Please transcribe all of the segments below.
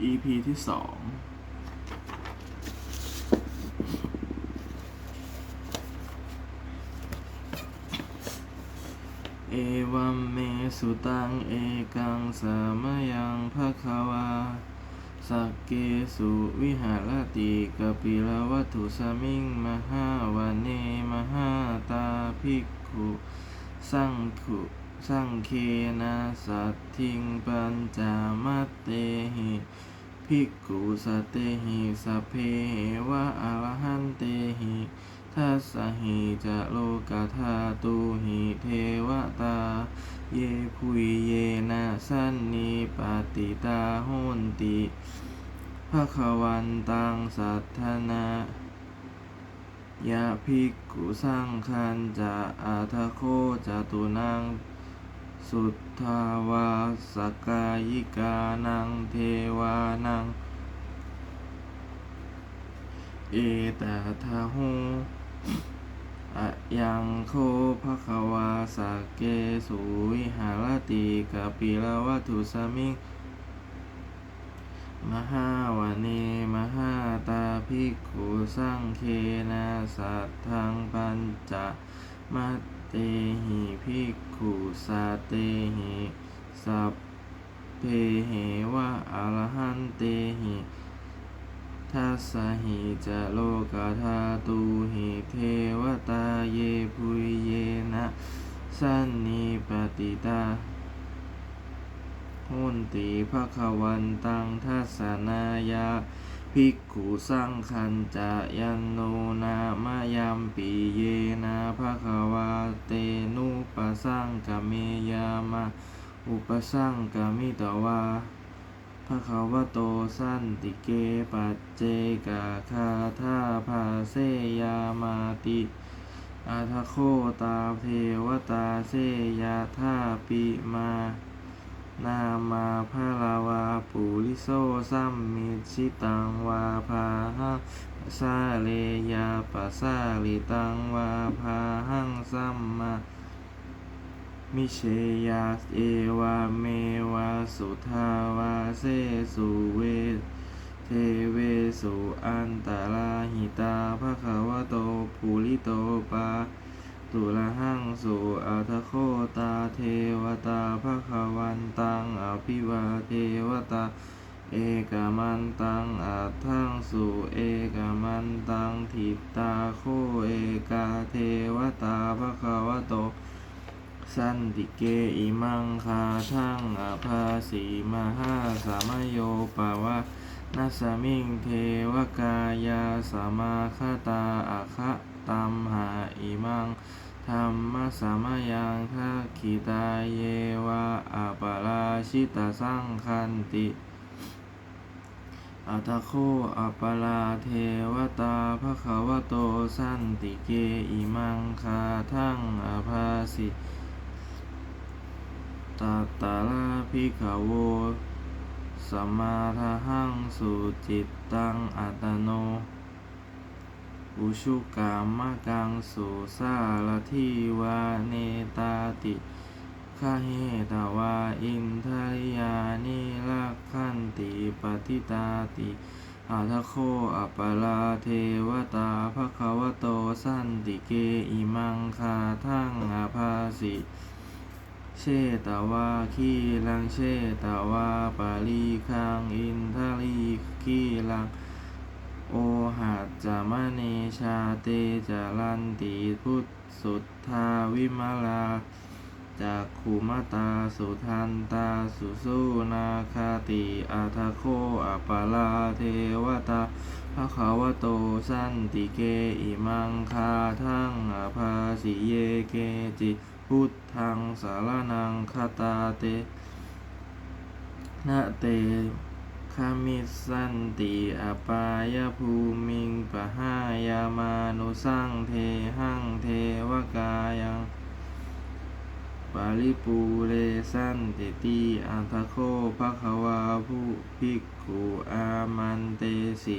EP ที่สองเอวัมเมสุตังเอกังสามยังภะคะวาสักเกสุวิหารติกปิลวัตถุสมิงมหาวเนมหาตาภิกขุ สังขุ สังเคนะสัตทิงปัญจามัตเตหิภิกขุสเตหิสัพเพวะอรหันเตหิทัสสหิจะโลกธาตุหิเทวตา เยพุยเยนะสันนิปติตาโหนติภะคะวันตังสัทธนะยะภิกขุสังคันจะอาทโคจตุนัง สุทธาวาสกายิกานังเทวานัง เอตทะโหอะยังโคภะควาสเกสุวิหารติกะปิลวัตุสมิงมหาวเนมหาตาภิกขุสังเคนะสัทธังปัญจมัต เตหิภิกขุสัตเตหิสัพเพเหวะอรหันเตหิทัสหิจะโลกาธาตุหิเทวตาเยพุยเยนะสันนิปติตาโหนติภะควันตังทัสนายา ภิกขุสังคันจะยันโนนามายามปีเยนะภะคะวาเตนุปสังกะเมยามะอุปสังกะมิตวาภะคะวโตสันติเกปัจเจกะคาทาภาเสยามาติอาทะโคตาเทวตาเสยาธาปิมา นามาพาลาวาปุริโซซัมมิชิตังวาพาหังซาเลยาปัสสาลิตังวาพาหังซัมมามิเชยาเอวาเมวาสุทาวาเซสุเวเทเวสุอันตราหิตาภะคะวะโตภูริโตปา ตุละหังสุอัทโคตาเทวตาภะคะวันตังอภิวาเทวตา เอกามันตังอัตถังสุเอกามันตังทิตาโคเอกาเทวตาภะคะวะโต สันติเกอิมังคาทังอภาสีมหาสามโยปาวะ นัสมิงเทวกายาสมาคตาอาคะตัมหาอิมังธรรมสามายังทักขิตาเยวะอาปาราชิตาสังคันติอัตโคอัปปาราเทวตาภะควโตสันติเกอิมังคาทั้งอภาสิตัตตาลาภิกขโว สัมมาทาหังสุจิตตังอัตโน อุชุกามะกังสุสารทิวาเนตาติคาเหตวาอินทริยานิลักขันติปฏิตาติอาทโคอัปปาราเทวตาภะคะวะโตสันติเกอิมังคาทังอาภาสิ เชตวาคีลังเชตวาปาลีคังอินทรีคีลัง โอหัจจามเนชาเตจารันติพุทธสุทธาวิมาลาจากขุมตาสุทันตาสุสุนาคาติอาทาโคอัปปาลาเทวตาภะคะวโตสันติเกอิมังคาทั้งอภาสิเยเกจิ พุทธังสารนังคาตาเตนะเตคามิสันติอปายภูมิงปะหายามานุสังเทหังเทวกายังปาริปูเรสันติตีอันทโคภะคะวาผู้ภิกขุอามันเตสิ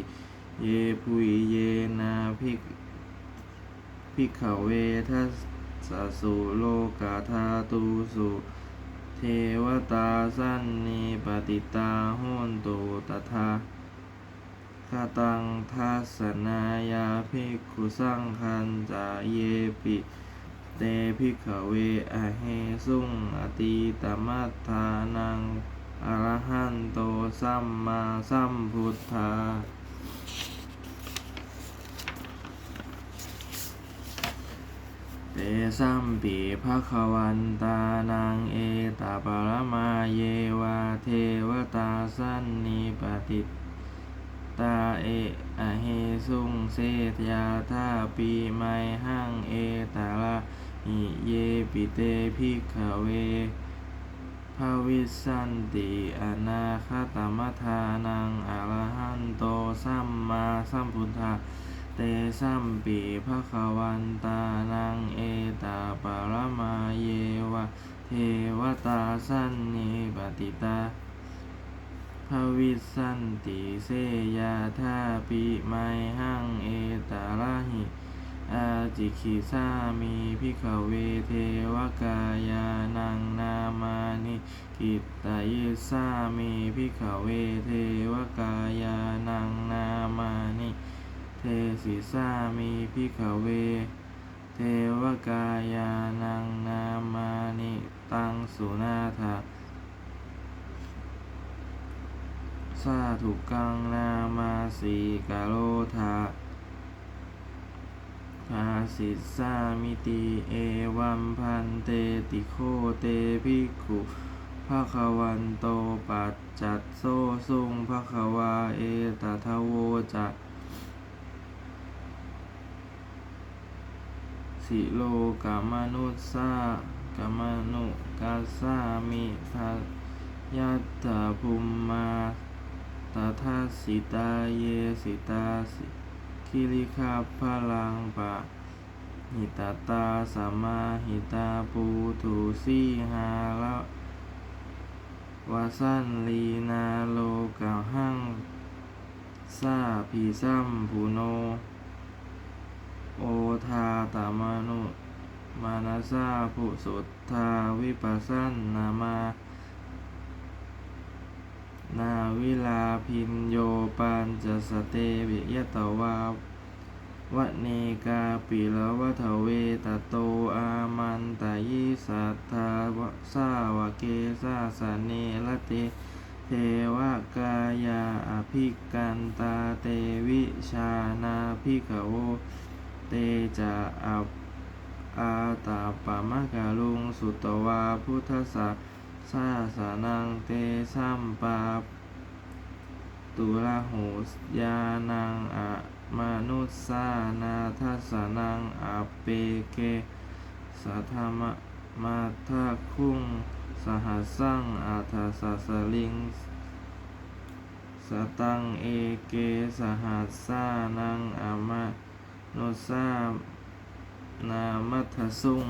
เยปุยเยนาภิกภิกขเวทัส สสุโลกาธาตุสุเทวตาสันนิปติตาโหนตุตถาคาตังทัสนายาภิกขุสังคันจาเยปิเตภิกขเวอะเฮสุงอติตมัฏฐานังอรหันโตสัมมาสัมพุทธา เต สัมปีภะคะวันตานังเอตาปรมาเยวาเทวตาสันนิปติตาเออะเฮสุงเสทยาธาปีไมหังเอตาลาหิเยปิเตภิกขเวภาวิสันติอนาคตมทานังอรหันโตสัมมาสัมพุทธา เตสัมปีภะคะวันตานังเอตาปรมาเยวะ เทวตาสันนิปติตาภวิสันติเสยาธาปิไมหังเอตาลาหิอาจิคิสามีพิขเวเทวกายานังนามานิกิตตายิสามีพิขเวเทวกายานังนามานิ เทสิสามีพิขเว เทวกายานังนามานิตังสุนาถาสาธุกังนามาสีกาโลธาภาสิสามิติเอวัมพันเตติโคเตภิกขุภะควันโตปัจจัตโซสุงภะควาเอตทะโวจะ สิโลกามนุสสากามนุกัสามิทัสยัตถาภุมมาตทัสสิตาเยสิตาสิคิริคาพลังปะหิตาตาสัมมาหิตาปูตุสีหาละวาสันลีนาโลกาหังซาพีซัมภูโน โอทาตามนุมานาซาภุสุทธาวิปัสสนนามา นาวิลาพินโยปัญจสเตวิยตวาวะเนกาปิละวะทเวตโตอามันตายิสัทธาวะสาวะเกสาสะเนละเตเทวกายาอภิกันตาเตวิชานาภิกโว เตจะอัปอาตาปะมะกะลุงสุตวาพุทธสาสาสานังเตสัมปาตุลาหูยานังอะมนุสสานาทัสานังอะเปเกสัทธมะมาทะคุงสหัสังอาทัสสะสลิงสตังเอเกสหัสานังอามา โนสานามัทสุง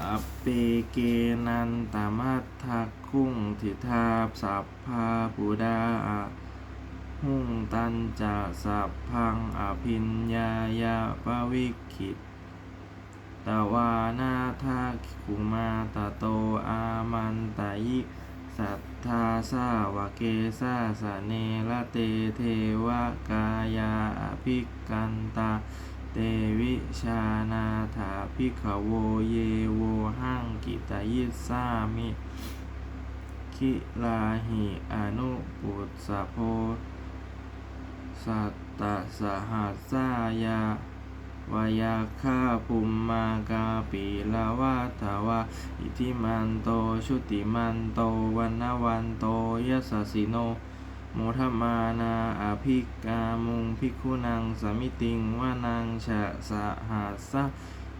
อปเปเกนันตามัททักคุงทิทาสัพพาปุดาหุงตันจะสัพพังอภินญายาปวิคิตตวานาทาคุมาตโตอามันตายิสัต ทาสาวะเกสาสะเนละเตเทวกายาอภิกันตา เตวิชานาถาภิกขโวเยโวหังกิตายิสามิคิลาหิอนุปุตสะโพสัตตสหัสสายา วายาคาภูมมากาปีลาวัตวาอิทิมันโตชุติมันโตวันนวันโตยัสสสิโนโมทมานาอภิกามุงพิคุนังสมิติงวานังชะสะหัสะ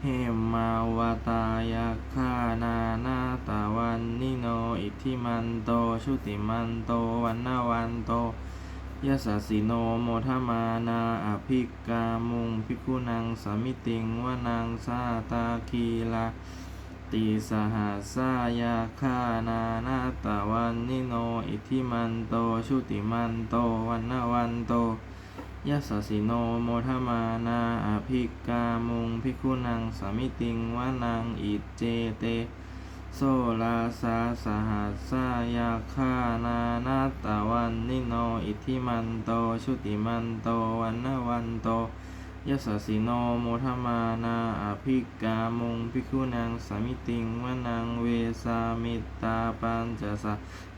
เหมมาวตายาคานานาตาวันนิโนอิทิมันโตชุติมันโตวันนวันโต ยะสสสิโนโมทมานาอภิกามุงพิกุนังสามิติงวานังสาตาคีลาติสหัสายาคานานาตวันนิโนอิทิมันโตชุติมันโตวันนวันโตยัสสิโนโมทมานาอภิกามุงพิคุนังสามิติงวานังอิเจเต โซลาสาสหัสสายาคานานาตาวันนิโนอิทิมันโตชุติมันโตวันนวันโตยสสสิโนโมทมานาอภิกามุงพิคุนังสามิติงวนังเวสามิตาปัญจส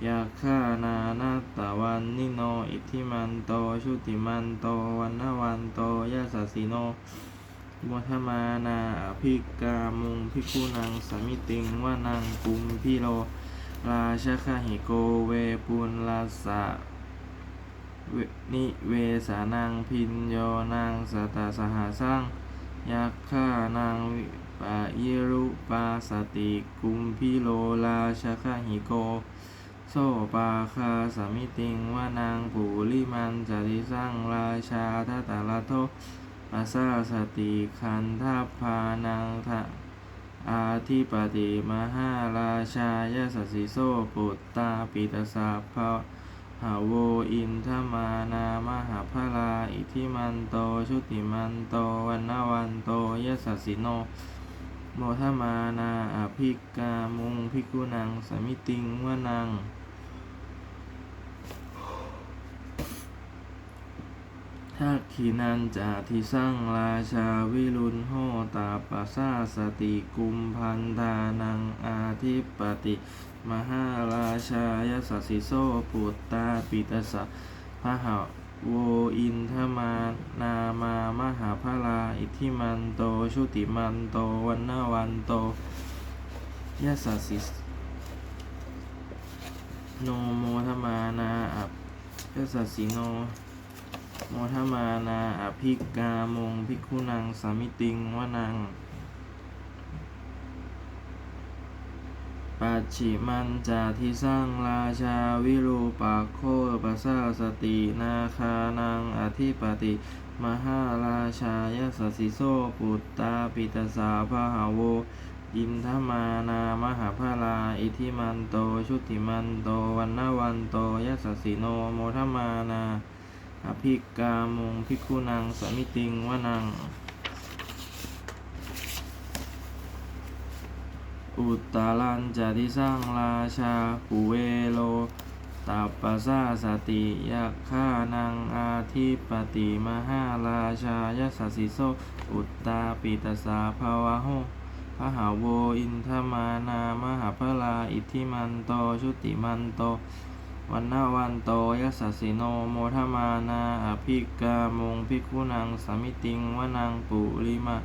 ยาคานานาตาวันนิโนอิทิมันโตชุติมันโตวันนวันโตยัสสสิโน วัฒมานาอภิกามุงพิคุนังสามิติงวานังกุมพิโลราชคาหิโกเวปุลลาสะเวนิเวสานังพินโยนังสตาสหาสังยักขานังวิปะยิรุปาสติกุมพิโลราชคาหิโก โซปาคาสามิติงวานังปุริมันจติสังราชาทัตตาลโท อาซาสติคันทัพพานังทะอาทิปติมหาราชายสสิโสปุตตาปิตสาภาหาโวอินทมานามหาพลาอิทิมันโตชุติมันโตวันนวันโตยสสสิโน โมทมานาอภิกามุงพิกุนังสมิติงวนัง ทักขินันจาทิสั่งราชาวิรุณโหตาปัสสาสติกุมพันธานังอาทิปติ มหาราชายสัสสิโสปุตตาปิตสะพหะโวอินทมานามามหาพลาอิทิมันโตชุติมันโตวันนวันโตยสัสสิโนโมทมานาอัปยสัสสิโน โมทมานาอภิกามงพิคุนังสามิติงวนังปัจฉิมันจาทิสร้างราชาวิรูปักโคปัสสาสตินาคานังอธิปติ มหาราชายสสิโสปุตตาปิตสาภาหาโวอินทมานามหาพลาอิทิมันโตชุติมันโตวันนวันโตยสสสิโนโมทมานา อภิกามงพิคุนังสมิติงวานัง อุตตาลันจติสร้างราชาปุเวโลตัปปะสาสติยักขานังอาทิปติมหาราชายสสสิโสอุตตาปิตสาภาวะโหพหาโวอินทมานามหาพลาอิทธิมันโตชุติมันโต วันนาวันโตยัสสิโนโมทมานาอภิกามงพิคุนังสามิติงวนังปุริมา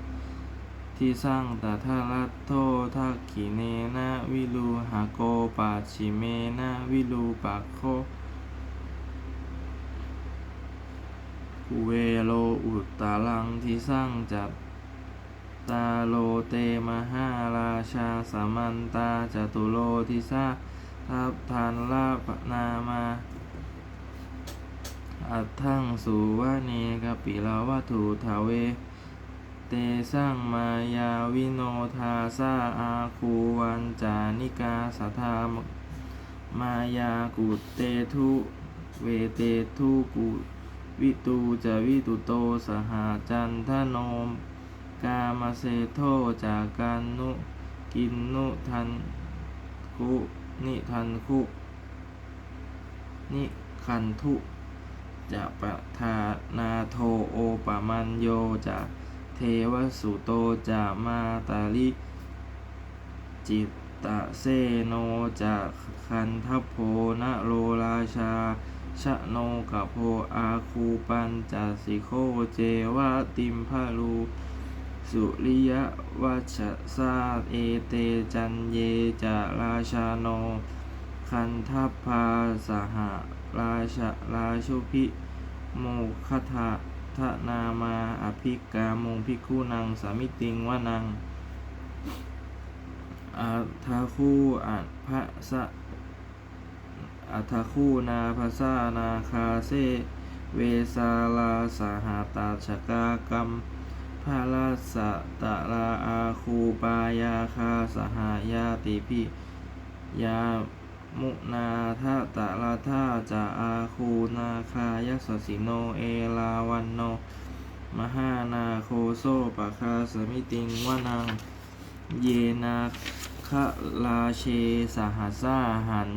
ที่สร้างตถาลัตโททักขิเนนะวิลูหาโกปัจฉิเมนะวิลูปักโคกุเวโลอุตตาลังที่สร้างจัตตาโลเตมหาราชาสามันตาจตุโลทิสา ทับทานลาปนามาอัตถังสุวาเนกปิลาวัตถุทาเว เตสร้างมายาวิโนทาซาอาคูวันจานิกาสัทธามมายากุเตทุเวเตทุกุวิตูจะวิตุโตสหาจันทโนม กามาเซโทจากการนุกินนุทันคุ นิทันคุนิคันทุจะปะทานาโทโอปะมันโยจะเทวสุโตจะมาตาลิจิตตะเซโนจะคันทัพโพนะโลราชาชะโนกะโพอาคูปันจะสิโคเจวะติมพาลู สุริยวัชสาเอเตจันเยจะราชาโน คันทัพพาสหราชราชุพิโมคทะทะนามาอภิกามงพิคุนังสามิติงวานังอัทธคูอัพระสะอัทธคูนาภาษานาคาเซ เวสาลาสหาตาชกากรรม พาลาสะตะลาอาคูปายาคาสหายาติพิยามุนาทะตะละทาจะอาคูนาคายสสิโนเอลาวันโน มหานาโคโซปะคาสมิติงวานัง เยนาคะลาเชสหัสาหัน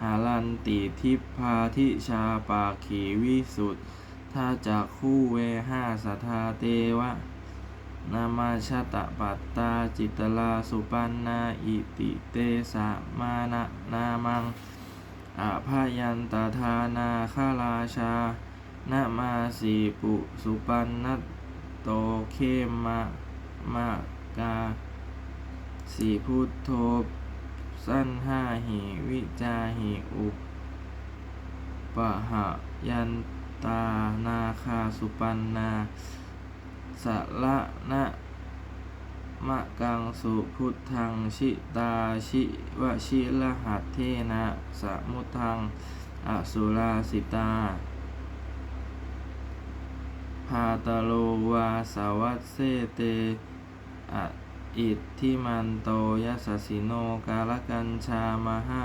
หาลันติทิพพาทิชาปาขีวิสุทธ ถ้าจากคู่เวห้าสัทธาเตวะ นามาชาตะปัตตาจิตลาสุปันนาอิติเตสะมานะนามังอาพายันตาธานาคาราชานามาสีปุสุปันนโตเคมะมะกาสีพุทโธสั้นห้าหิวิจาหิอุปะหะยันต ตานาคาสุปันนาสะละนะมะกังสุพุทธังชิตาชิวชิลหัตเทนะสะมุทังอสุราสิตาพาตโลวาสาวัสเสเตออิทธิมันโตยสสสิโนกาลกัญชามหา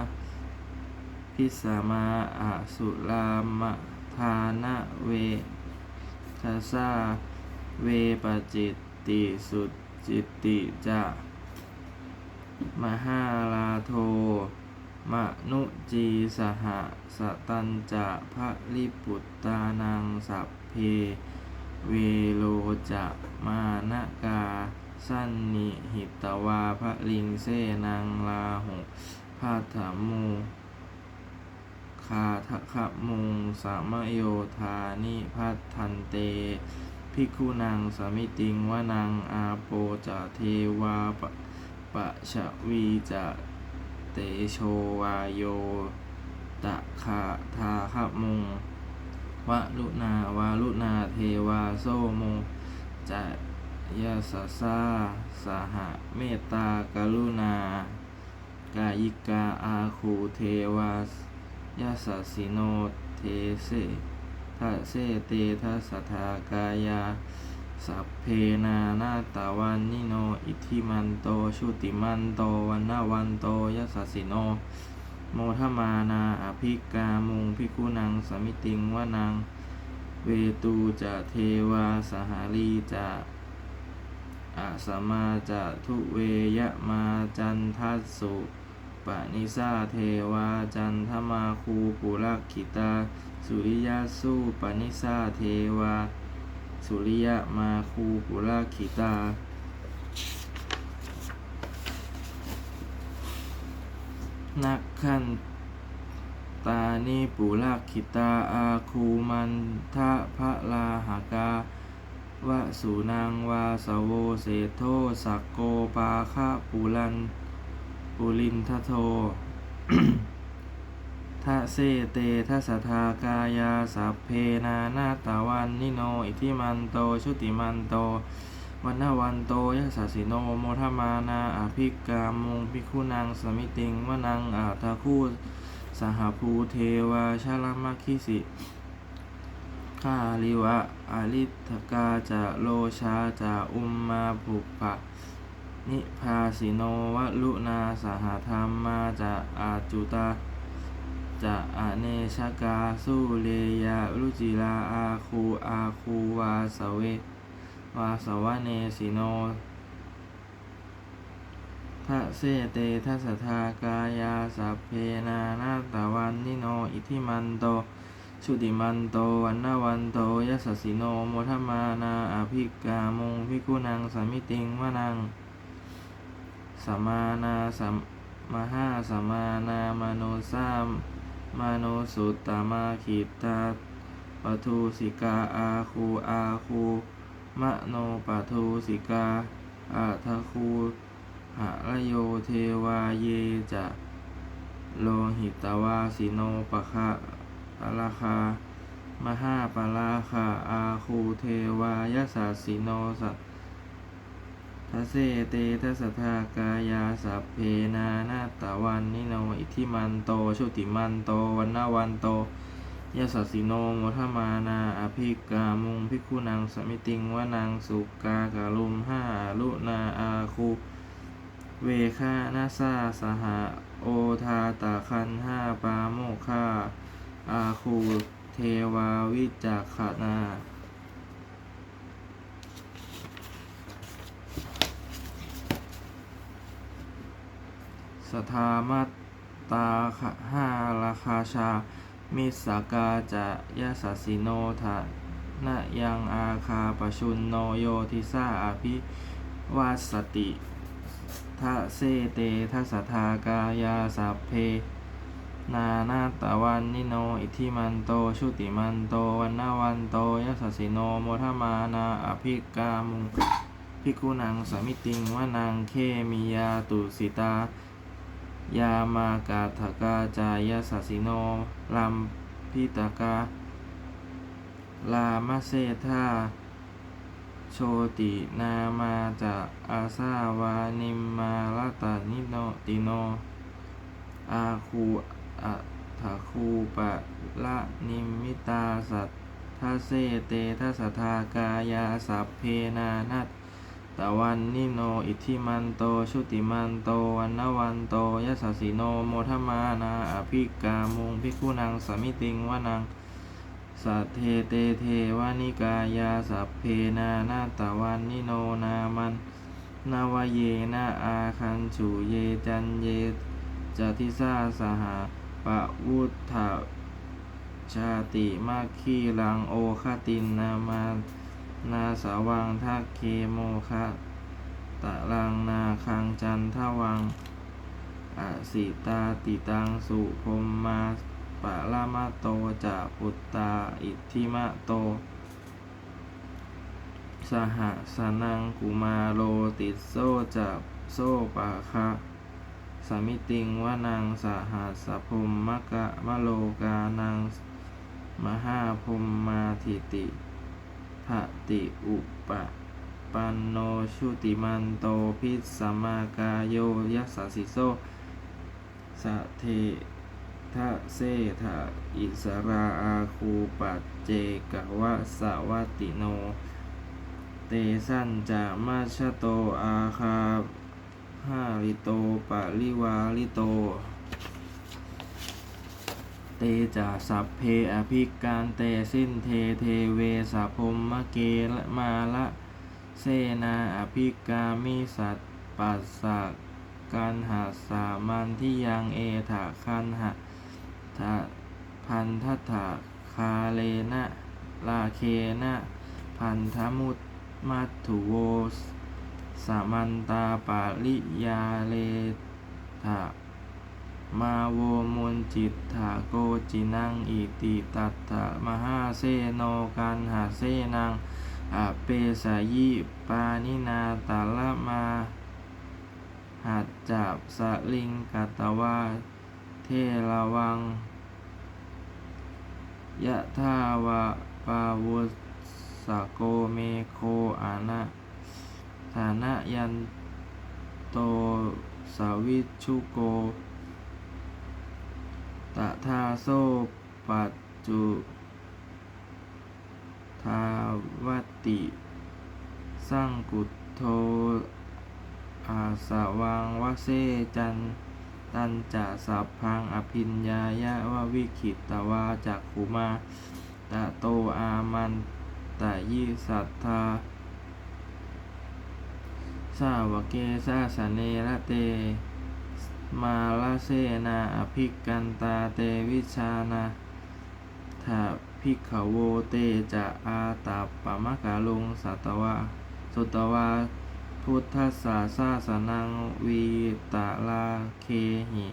พิสามาอสุรามะ ทานะเวทัสสาเวปจิตติสุจิตติจะมหาลาโทมนุจีสหสตันจะพระลิปุตตานังสัพเพ เวโลจะมานกา สันนิหิตวาพระลิงเสนังลาหุพัทธมู คาทะขะมุงสามโยธานิพัทันเต ภิกขุนางสามิติงวานางอาโปจะเทวาปะปะชะวีจะเตโชวาโยตะคาทาคมุงวะลุนาวาลุนาเทวาโซโมจะยาสสาสหเมตตากรุณากายิกาอาคูเทวา ยาสสิโนเทเสทัเสเตทัสทากายา สัพเพนานาตาวันนิโน อิทิมันโต ชุติมันโต วันนาวันโตยัสสสิโน โมทมานาอภิกามุงพิกุนังสมิติงวานัง เวตูจะเทวาสหารีจะอาสมาจะทุเวยะมาจันทัสสุ ปนิสาเทวาจันทมาคูปุรักขิตา สุริยสุปนิสาเทวา สุริยมาคูปุราขิตา นักขันตานิปุราขิตาอาคูมันทะพระลาหากาวะสุนังวาสโวเสโทสักโกปาคะปุลัน ปุลินทโททะเซเตทัสทากายาสัพเพนานาตาวันนิโน อิทิมันโต ชุติมันโตวันนาวันโตยัสสสิโนโมทมานาอภิกามุงพิคุนางสมิติงวนังอาทาคูสหภูเทวาชาลมัคคิสิคาลิวะอาลิทกาจะโลชาจะอุมมาภุปะ นิพาสิโนวะลุนาสหธรรมมาจะอาจุตาจะอเนชกาสุเลยารุจิลาอาคูอาคูวาสเววาสวะเนสิโนทะเสเตทัสทากายาสัพเพนานาตาวันนิโนอิทิมันโตชุติมันโตวันนาวันโตยัสสิโนโมทมานาอภิกามุงพิกุนังสามิติงวานัง สมานาสัมมหาสมานามโนสามมโนสุตตมาขิตาปทุสิกาอาคูอาคูมโนปทุสิกาอาทคูหะระโยเทวาเยจะโลหิตวาสิโนปะคะปะราคามหาปะราคาอาคูเทวายสสสิโนสัต ทะเสเตทัสทากายาสัพเพนานาตาวันนิโนอิทิมันโตชุติมันโตวันนาวันโตยสสสิโนโมทมานาอภิกามุงพิคุนังสมิติงวานังสุกากาลุมห้าลุนาอาคูเวคานาซาสหะโอทาตาคันห้าปาโมคาอาคูเทวาวิจักขนา สทามัตตาห้าราคาชา มิสากาจะยะสสสิโนทะนะยังอาคาปชุนโนโยทิสาอาภิวาสติทะเซเตทัสสทากายาสัพเพ นานาตะวันนิโน อิทิมันโต ชุติมันโต วันนาวันโตยะสสิโนโมทมานาอภิกามุงพิกุนังสมิติงวานังเคมิยาตุสิตา ยามากาทกาจายสัสสิโนลัมพิตากาลามเซธาโชตินามาจากอาซาวานิมมาลตานิโนติโน อาคูอัทาคูปะละนิมิตาสัททาเซเตทัสสทากายาสัพเพนานัต ตวันนิโน อิทธิมันโต ชุติมันโต วันนวันโตยสสสสิโน โมทมานาอภิกามุงพิกุนังสมิติงวานังสัทเทเตเทวานิกายาสัพเพนานาตวันนิโนนามันนาวเยนะอาคันฉุเยจันเยจติสาสหาปะวุฒาชาติมาคีลังโอคตินนามา นาสาวังทักเคโมคะตะลังนาคังจันทวังอสิตาติตังสุพมมาปะละมะโตจะปุตตาอิทธิมะโต สหสนังกุมาโลติดโซจะโซปะคะสมิติงวานังสหัสพมมะกะมะโลกานังมหาพมมาทิติ ภติอุปปันโนชุติมันโตพิสสมากาโยยัสสสิโซสะเททะเซทะอิสราอาคูปัจเจกวะสวัติโน เตสันจะมาชโตอาคาหาลิโตปะลิวาลิโต เตจาสัพเพอภิการเตสิ้นเทเทเวสะพมมะเกละมาละเสนาอภิกามิสัตปัสสะกันหาสามันที่ยังเอถาคันหะทะพันทัตถาคาเลนะลาเคนะพันธมุตมัตถุโวสามันตาปาลิยาเลถา มาโวมุนจิตถาโกจินังอิติตัตถะมหาเสโนกันหาเสนังอเปสายิปานินาตาละมาหัดจับสลิงกัตวาเทระวังยะทาวะปาวุสโกเมโคอานะฐานะยันโตสาวิชุโก ตะทาโซปัจจุทาวติ สรังกุโทอาสวังวเซจันตันจะสัพพังอภินญายะวะวิขิตตวาจักขุมาตะโตอามันตะยิสัทธาสาวกเกสาสเนระเต มาลาเสนาอภิกันตาเตวิชานาถาภิกขโวเตจะอาตาปมะกาลุงสัตวะสุตวาพุทธศาสาสนังวีตาลาเคหิ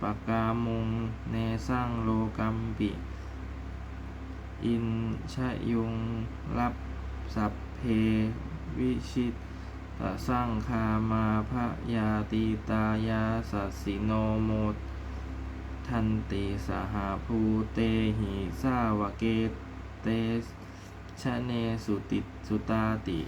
ปะกามุงเนสังโลกัมปิ อินชะยุงรับสัพเพวิชิต ตสร้างคามาพระยาตีตายาสัสิโนโมทันติสหาภูเตหิสาวเกเตชะเนสุติสุตาติ